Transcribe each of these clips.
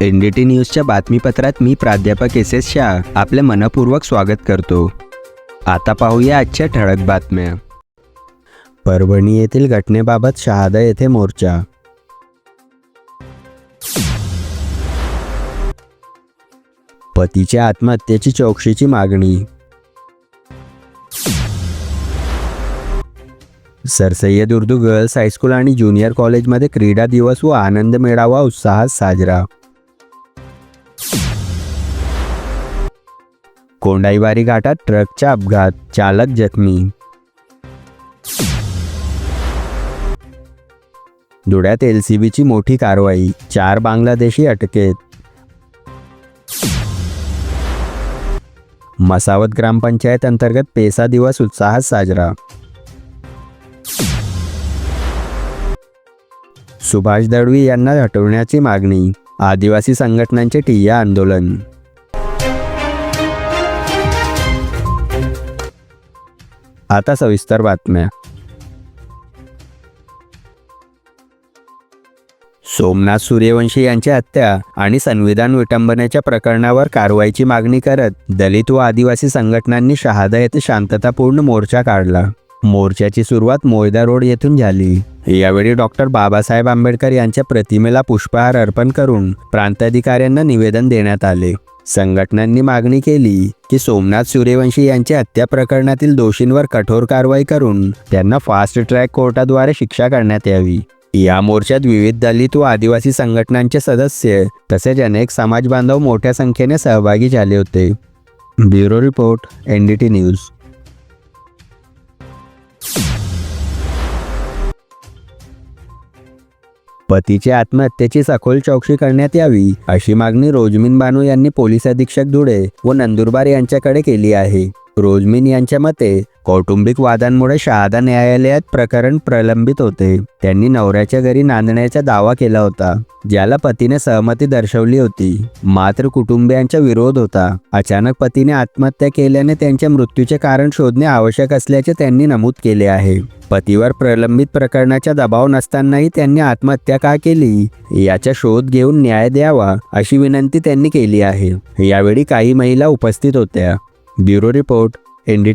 N D T न्यूजच्या बातमीपत्रात मी प्राध्यापक S S Shah आपले मनपूर्वक स्वागत करतो. आता पाहूया आजच्या ठळक बातम्या. परभणी येथील घटनेबाबत शहादा येथे मोर्चा. पतीच्या आत्महत्येची चौकशीची मागणी. Sir Syed Urdu girls high school आणि ज्युनियर कॉलेजमध्ये क्रीडा दिवस व आनंद मेळावा उत्साहात साजरा. कोंडाईवारी घाटात ट्रकचा अपघात चालक जखमी. धुळ्यात एल सी बीची मोठी कारवाई चार बांगलादेशी अटकेत. मसावत ग्रामपंचायत अंतर्गत पेसा दिवस उत्साहात साजरा. सुभाष दळवी यांना हटवण्याची मागणी. आदिवासी संघटनांचे ठिय्या आंदोलन. आता सविस्तर बातम्या. सोमनाथ सूर्यवंशी यांची हत्या आणि संविधान विटंबनेच्या प्रकरणावर कारवाईची मागणी करत दलित व आदिवासी संघटनांनी शहादा येथे शांततापूर्ण मोर्चा काढला. मोर्चाची सुरुवात मोयदा रोड येथून झाली. यावेळी डॉक्टर बाबासाहेब आंबेडकर यांच्या प्रतिमेला पुष्पहार अर्पण करून प्रांताधिकाऱ्यांना निवेदन देण्यात आले. संघटनांनी मागणी केली की सोमनाथ सूर्यवंशी यांच्या हत्या प्रकरणातील दोषींवर कठोर कारवाई करून त्यांना फास्ट ट्रॅक कोर्टाद्वारे शिक्षा करण्यात यावी. या मोर्चात विविध दलित व आदिवासी संघटनांचे सदस्य तसेच अनेक समाज बांधव मोठ्या संख्येने सहभागी झाले होते. Bureau report N D T news. पतीच्या आत्महत्येची सखोल चौकशी करण्यात यावी अशी मागणी रोजमीन बानू यांनी पोलीस अधीक्षक धुळे व नंदुरबार यांच्याकडे केली आहे. रोजमीन यांच्या मते कौटुंबिक वादांमुळे शहादा न्यायालयात प्रकरण प्रलंबित होते. त्यांनी नवऱ्याच्या घरी नांदण्याचा दावा केला होता ज्याला पतीने सहमती दर्शवली होती. मात्र कुटुंबियांचा विरोध होता. अचानक पतीने आत्महत्या केल्याने त्यांच्या मृत्यूचे कारण शोधणे आवश्यक असल्याचे त्यांनी नमूद केले आहे. पतीवर प्रलंबित प्रकरणाचा दबाव नसतानाही त्यांनी आत्महत्या का केली? याचा शोध घेऊन न्याय द्यावा अशी विनंती त्यांनी केली आहे. यावेळी काही महिला उपस्थित होत्या. Bureau report N D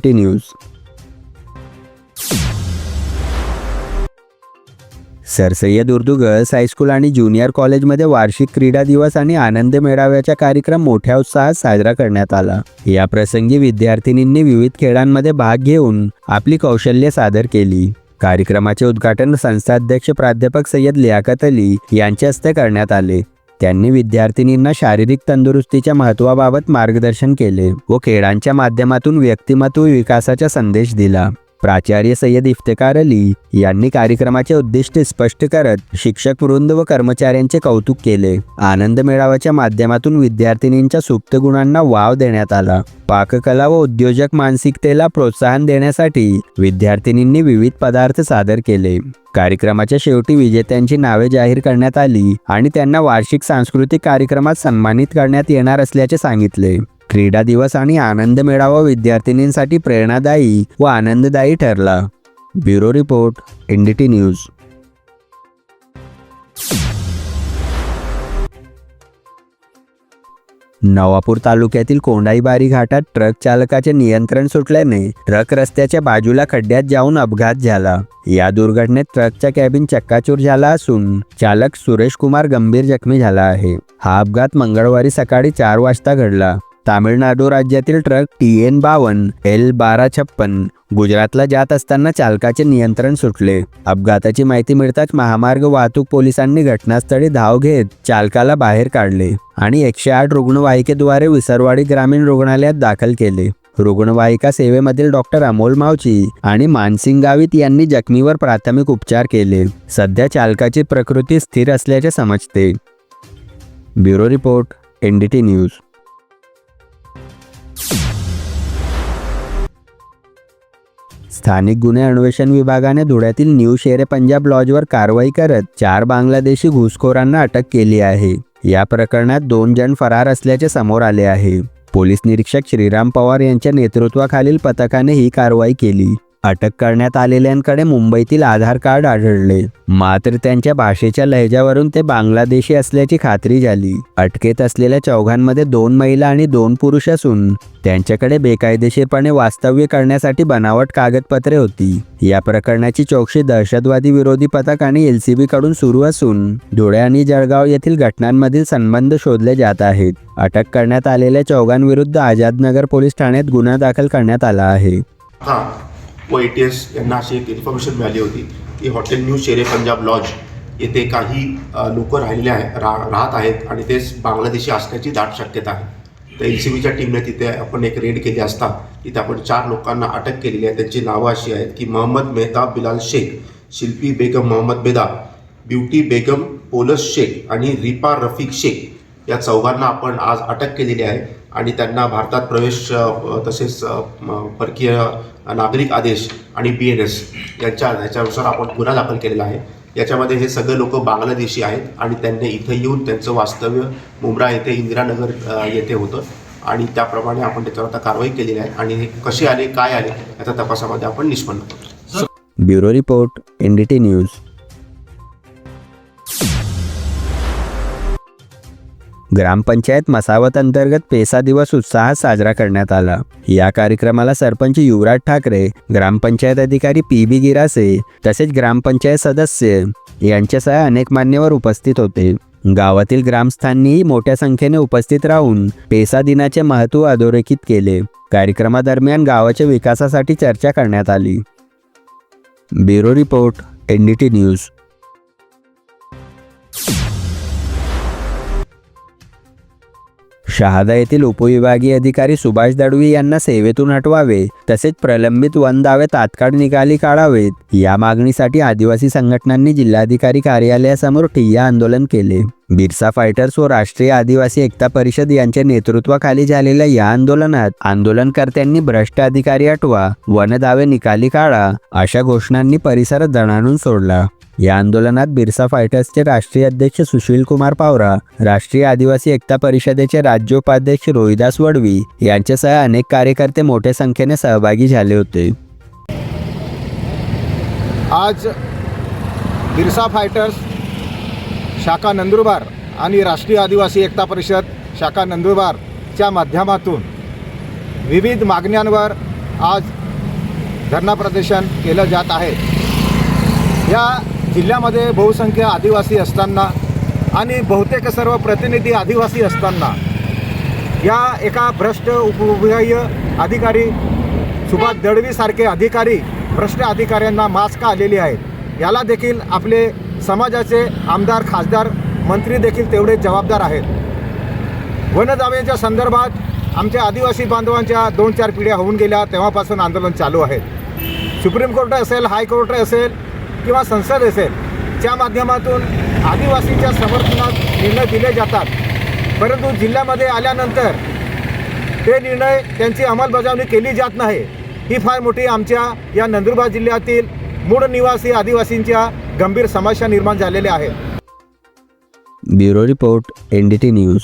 sir Syed Urdu girls high school आणि ज्युनियर कॉलेजमध्ये वार्षिक क्रीडा दिवस आणि आनंद मेळाव्याचा कार्यक्रम मोठ्या उत्साहात साजरा करण्यात आला. या प्रसंगी विद्यार्थिनींनी विविध खेळांमध्ये भाग घेऊन आपली कौशल्य सादर केली. कार्यक्रमाचे उद्घाटन संस्थाध्यक्ष प्राध्यापक सय्यद लियाकत अली यांच्या हस्ते करण्यात आले. त्यांनी विद्यार्थिनींना शारीरिक तंदुरुस्तीच्या महत्त्वाबाबत मार्गदर्शन केले व खेळांच्या माध्यमातून व्यक्तिमत्व विकासाचा संदेश दिला. प्राचार्य सय्यद इफ्तेकार अली यांनी कार्यक्रमाचे उद्दिष्ट स्पष्ट करत शिक्षक वृंद व कर्मचाऱ्यांचे कौतुक केले. आनंद मेळाव्याच्या माध्यमातून विद्यार्थिनींच्या सुप्त गुणांना वाव देण्यात आला. पाककला व उद्योजक मानसिकतेला प्रोत्साहन देण्यासाठी विद्यार्थिनींनी विविध पदार्थ सादर केले. कार्यक्रमाच्या शेवटी विजेत्यांची नावे जाहीर करण्यात आली आणि त्यांना वार्षिक सांस्कृतिक कार्यक्रमात सन्मानित करण्यात येणार असल्याचे सांगितले. क्रीडा दिवस आणि आनंद मेळावा विद्यार्थिनींसाठी प्रेरणादायी व आनंददायी ठरला. Bureau report NDT news. Navapur तालुक्यातील कोंडाईबारी घाटात ट्रक चालकाचे नियंत्रण सुटल्याने ट्रक रस्त्याच्या बाजूला खड्ड्यात जाऊन अपघात झाला. या दुर्घटनेत ट्रकचा कॅबिन चक्काचूर झाला असून चालक सुरेश कुमार गंभीर जखमी झाला आहे. हा अपघात मंगळवारी सकाळी चार वाजता घडला. तामिळनाडू राज्यातील ट्रक टी एन बावन एल बारा छप्पन गुजरातला जात असताना चालकाचे नियंत्रण सुटले. अपघाताची माहिती मिळताच महामार्ग वाहतूक पोलिसांनी घटनास्थळी धाव घेत चालकाला बाहेर काढले आणि एकशे आठ रुग्णवाहिकेद्वारे विसरवाडी ग्रामीण रुग्णालयात दाखल केले. रुग्णवाहिका सेवेमधील डॉक्टर अमोल मावची आणि मानसिंग गावित यांनी जखमीवर प्राथमिक उपचार केले. सध्या चालकाची प्रकृती स्थिर असल्याचे समजते. Bureau report N D T news. स्थानिक गुन्हे अन्वेषण विभागाने धुळ्यातील न्यू शेरे पंजाब लॉजवर कारवाई करत चार बांगलादेशी घुसखोरांना अटक केली आहे. या प्रकरणात दोन जण फरार असल्याचे समोर आले आहे. पोलीस निरीक्षक श्रीराम पवार यांच्या नेतृत्वाखालील पथकाने ही कारवाई केली. अटक करण्यात आलेल्यांकडे मुंबईतील आधार कार्ड आढळले. मात्र त्यांच्या भाषेच्या लहजावरून ते बांगलादेशी असल्याची खात्री झाली. अटकेत असलेल्या चौघांमध्ये दोन महिला आणि दोन पुरुष असून त्यांच्याकडे बेकायदेशीरपणे वास्तव्य करण्यासाठी बनावट कागदपत्रे होती. या प्रकरणाची चौकशी दहशतवादी विरोधी पथक आणि एलसीबी कडून सुरू असून धुळे आणि जळगाव येथील घटनांमधील संबंध शोधले जात आहेत. अटक करण्यात आलेल्या चौघांविरुद्ध आझादनगर पोलीस ठाण्यात गुन्हा दाखल करण्यात आला आहे. हा. व ए टी एस यांना अशी एक इन्फॉर्मेशन मिळाली होती की हॉटेल न्यू शेरे पंजाब लॉज येथे काही लोक राहिलेले आहे रा राहत आहेत आणि ते बांगलादेशी असण्याची दाट शक्यता आहे. तर एल सी बीच्या टीमने तिथे आपण एक रेड केली असता तिथे आपण चार लोकांना अटक केलेली आहे. त्यांची नावं अशी आहेत की मोहम्मद मेहताब बिलाल शेख शिल्पी बेगम मोहम्मद बेदा ब्युटी बेगम पोलस शेख आणि रिपा रफिक शेख. या चौघांना आपण आज अटक केलेली आहे. आणि त्यांना भारतात प्रवेश तसेच परकीय नागरिक आदेश आणि बी एन एस यांच्या ह्याच्यानुसार आपण गुन्हा दाखल केलेला आहे. याच्यामध्ये हे सगळे लोक बांगलादेशी आहेत आणि त्यांनी इथं येऊन त्यांचं वास्तव्य मुंब्रा येथे इंदिरानगर येथे होतं. आणि त्याप्रमाणे आपण त्याच्यावर आता कारवाई केलेली आहे आणि हे कसे आले काय आले याचा तपासामध्ये आपण निष्पन्न करतो ब्युरो रिपोर्ट एनडीटी न्यूज. ग्रामपंचायत मसावत अंतर्गत पेसा दिवस उत्साहात साजरा करण्यात आला. या कार्यक्रमाला सरपंच युवराज ठाकरे ग्रामपंचायत अधिकारी पी बी गिरासे तसेच ग्रामपंचायत सदस्य यांच्यासह अनेक मान्यवर उपस्थित होते. गावातील ग्रामस्थांनीही मोठ्या संख्येने उपस्थित राहून पेसा दिनाचे महत्त्व अधोरेखित केले. कार्यक्रमादरम्यान गावाच्या विकासासाठी चर्चा करण्यात आली. Bureau report NDT news. Shahada येथील उपविभागीय अधिकारी सुभाष दडवी यांना सेवेतून हटवावे तसेच प्रलंबित वन दावे तात्काळ निकाली काढावेत. या मागणीसाठी आदिवासी संघटनांनी जिल्हाधिकारी कार्यालयासमोर ठिय्या आंदोलन केले. बिरसा फायटर्स व राष्ट्रीय आदिवासी एकता परिषद यांच्या नेतृत्वाखाली झालेल्या या आंदोलनात आंदोलनकर्त्यांनी भ्रष्ट अधिकारी हटवा वनदावे निकाली काढा अशा घोषणांनी परिसर दणाणून सोडला. या आंदोलनात बिरसा फायटर्सचे राष्ट्रीय अध्यक्ष सुशील कुमार पावरा राष्ट्रीय आदिवासी एकता परिषदेचे राज्योपाध्यक्ष रोहिदास वडवी यांच्यासह अनेक कार्यकर्ते मोठ्या संख्येने सहभागी झाले होते. आज बिरसा फायटर्स शाखा नंदुरबार आणि राष्ट्रीय आदिवासी एकता परिषद शाखा नंदुरबारच्या माध्यमातून विविध मागण्यांवर आज धरणा प्रदर्शन केलं जात आहे. या जिल्ह्यामध्ये बहुसंख्य आदिवासी असताना आणि बहुतेक सर्व प्रतिनिधी आदिवासी असताना या एका भ्रष्ट उपविभागीय अधिकारी सुभाष दळवीसारखे अधिकारी भ्रष्ट अधिकाऱ्यांना मास्क आलेली आहेत. याला देखील आपले समाजाचे आमदार खासदार मंत्री देखील तेवढे जबाबदार आहेत. वनजाव्यांच्या संदर्भात आमच्या आदिवासी बांधवांच्या दोन चार पिढ्या होऊन गेल्या तेव्हापासून आंदोलन चालू आहे. सुप्रीम कोर्ट असेल हायकोर्ट असेल किंवा संसद असेल त्या माध्यमातून आदिवासींच्या समर्थनात निर्णय दिले जातात. परंतु जिल्ह्यामध्ये आल्यानंतर ते निर्णय त्यांची अंमलबजावणी केली जात नाही. ही फार मोठी आमच्या या नंदुरबार जिल्ह्यातील मूळ निवासी आदिवासींच्या गंभीर समस्या निर्माण झालेल्या आहेत. Bureau report NDT news.